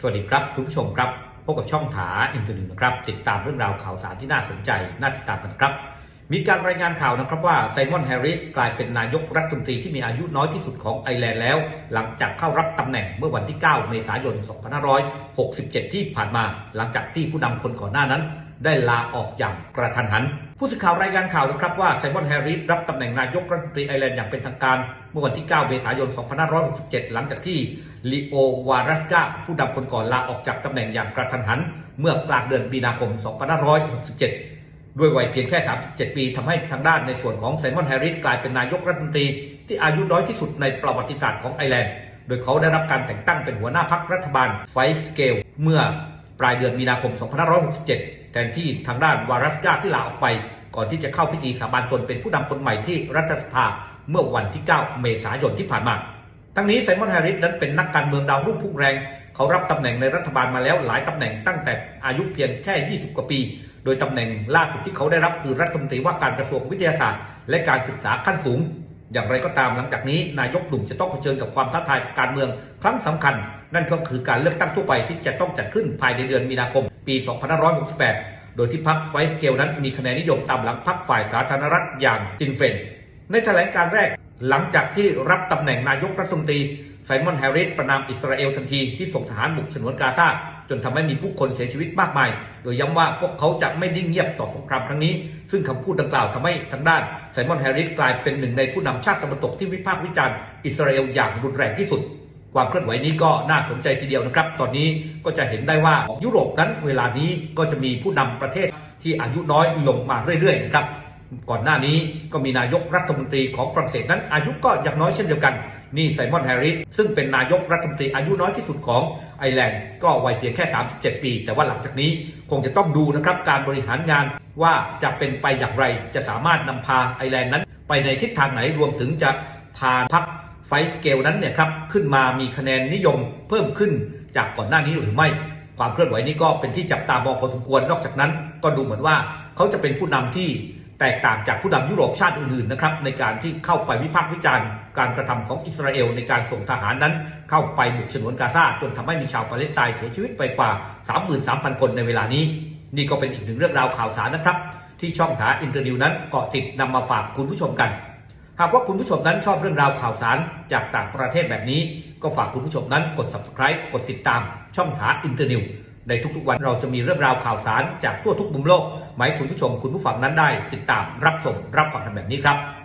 สวัสดีครับคุณผู้ชมครับพบกับช่องถาอินเตอร์นิวนะครับ ติดตามเรื่องราวข่าวสารที่น่าสนใจ น่าติดตามกันครับ มีการรายงานข่าวนะครับว่าไซมอนแฮร์ริสกลายเป็นนายกรัฐมนตรีที่มีอายุน้อยที่สุดของไอร์แลนด์แล้ว หลังจากเข้ารับตำแหน่งเมื่อวันที่ 9 เมษายน 2567 ที่ผ่านมา หลังจากที่ผู้นำคนก่อนหน้านั้น ได้ลาออกอย่างกระทันหัน ผู้สื่อข่าวรายงานข่าวนะครับว่าไซมอนแฮร์ริสรับตำแหน่งนายกรัฐมนตรีไอร์แลนด์อย่างเป็นทางการ เมื่อวันที่ 9 เมษายน 2567 หลังจากที่ลีโอวารัสกาผู้นำคนก่อนลาออกจากตำแหน่งอย่างกระทันหัน เมื่อกลางเดือนมีนาคม 2567 ด้วยวัยเพียงแค่ 37 ปีทำให้ทางด้านในส่วนของไซมอนแฮร์ริสกลายเป็นนายกรัฐมนตรี ที่อายุน้อยที่สุดในประวัติศาสตร์ของไอร์แลนด์ โดยเขาได้รับการแต่งตั้งเป็นหัวหน้าพักรัฐบาลไฟสเกลเมื่อปลายเดือนมีนาคม 2567 แทนที่ทางด้านวารัสกาที่ลาออกไป ก่อนที่จะเข้าพิธีสาบานตนเป็นผู้นำคนใหม่ที่รัฐสภาเมื่อวันที่ 9 เมษายนที่ผ่านมา ทั้งนี้ไซมอนแฮร์ริสนั้นเป็นนักการเมืองดาวรุ่งพุ่งแรง เขารับตำแหน่งในรัฐบาลมาแล้วหลายตำแหน่งตั้งแต่อายุเพียงแค่ 20 กว่าปี โดยตำแหน่งล่าสุดที่เขาได้รับคือรัฐมนตรีว่าการกระทรวงวิทยาศาสตร์ และการศึกษาขั้นสูง อย่างไรก็ตามหลังจากนี้ นายกหนุ่มจะต้องเผชิญกับความท้าทายการเมืองครั้งสำคัญ นั่นก็คือการเลือกตั้งทั่วไปที่จะต้องจัดขึ้นภายในเดือนมีนาคม ปี 2568 โดยที่พรรคไฟสเกลนั้นมีคะแนนนิยมตามหลังพรรคฝ่ายสาธารณรัฐอย่างจินเฟนในแถลงการแรกหลังจากที่รับตำแหน่งนายกรัฐมนตรี ไซมอนแฮร์ริสประนามอิสราเอลทันทีที่ส่งทหารบุกฉนวนกาซาจนทำให้มีผู้คนเสียชีวิตมากมาย โดยย้ำว่าพวกเขาจะไม่นิ่งเงียบต่อสงครามครั้งนี้ ซึ่งคำพูดดังกล่าวทำให้ทางด้านไซมอนแฮร์ริสกลายเป็นหนึ่งในผู้นำชาติตะวันตกที่วิพากษ์วิจารณ์อิสราเอลอย่างรุนแรงที่สุด ความเคลื่อนไหวนี้ก็น่าสนใจทีเดียวนะครับ ตอนนี้ก็จะเห็นได้ว่ายุโรปนั้นเวลานี้ก็จะมีผู้นำประเทศที่อายุน้อยลงมาเรื่อยๆนะครับ ก่อนหน้านี้ก็มีนายกรัฐมนตรีของฝรั่งเศสนั้นอายุก็ยังน้อยเช่นเดียวกัน นี่ไซมอนแฮร์ริสซึ่งเป็นนายกรัฐมนตรีอายุน้อยที่สุดของไอร์แลนด์ก็วัยเพียงแค่ 37 ปี แต่ว่าหลังจากนี้คงจะต้องดูนะครับการบริหารงานว่าจะเป็นไปอย่างไรจะสามารถนำพาไอร์แลนด์นั้น ไปในทิศทางไหนรวมถึงจะพาพรรคไฟสเกลนั้นเนี่ยครับขึ้นมามีคะแนนนิยมเพิ่มขึ้นจากก่อนหน้านี้หรือไม่ ความเคลื่อนไหวนี้ก็เป็นที่จับตามองพอสมควรนอกจากนั้น ก็ดูเหมือนว่าเขาจะเป็นผู้นำที่ แตกต่างจากผู้นำยุโรปชาติอื่นๆนะครับในการที่เข้าไปวิพากษ์วิจารณ์ การกระทำของอิสราเอลในการส่งทหารนั้น เข้าไปบุกฉนวนกาซาจนทำให้มีชาวปาเลสไตน์เสียชีวิตไปกว่า 33,000 คนในเวลานี้ นี่ก็เป็นอีกหนึ่งเรื่องราวข่าวสารนะครับ ที่ช่องถาอินเตอร์นิวนั้นเกาะติดนำมาฝากคุณผู้ชมกัน หากว่าคุณผู้ชมนั้นชอบเรื่องราวข่าวสารจากต่างประเทศแบบนี้ ก็ฝากคุณผู้ชมนั้นกด subscribe กดติดตามช่องถาอินเตอร์นิว ในทุกๆวันเราจะมีเรื่องราวข่าวสารจากทั่วทุกมุมโลกมาให้คุณผู้ชมคุณผู้ฟังนั้นได้ ติดตามรับชมรับฟังกันแบบนี้ครับ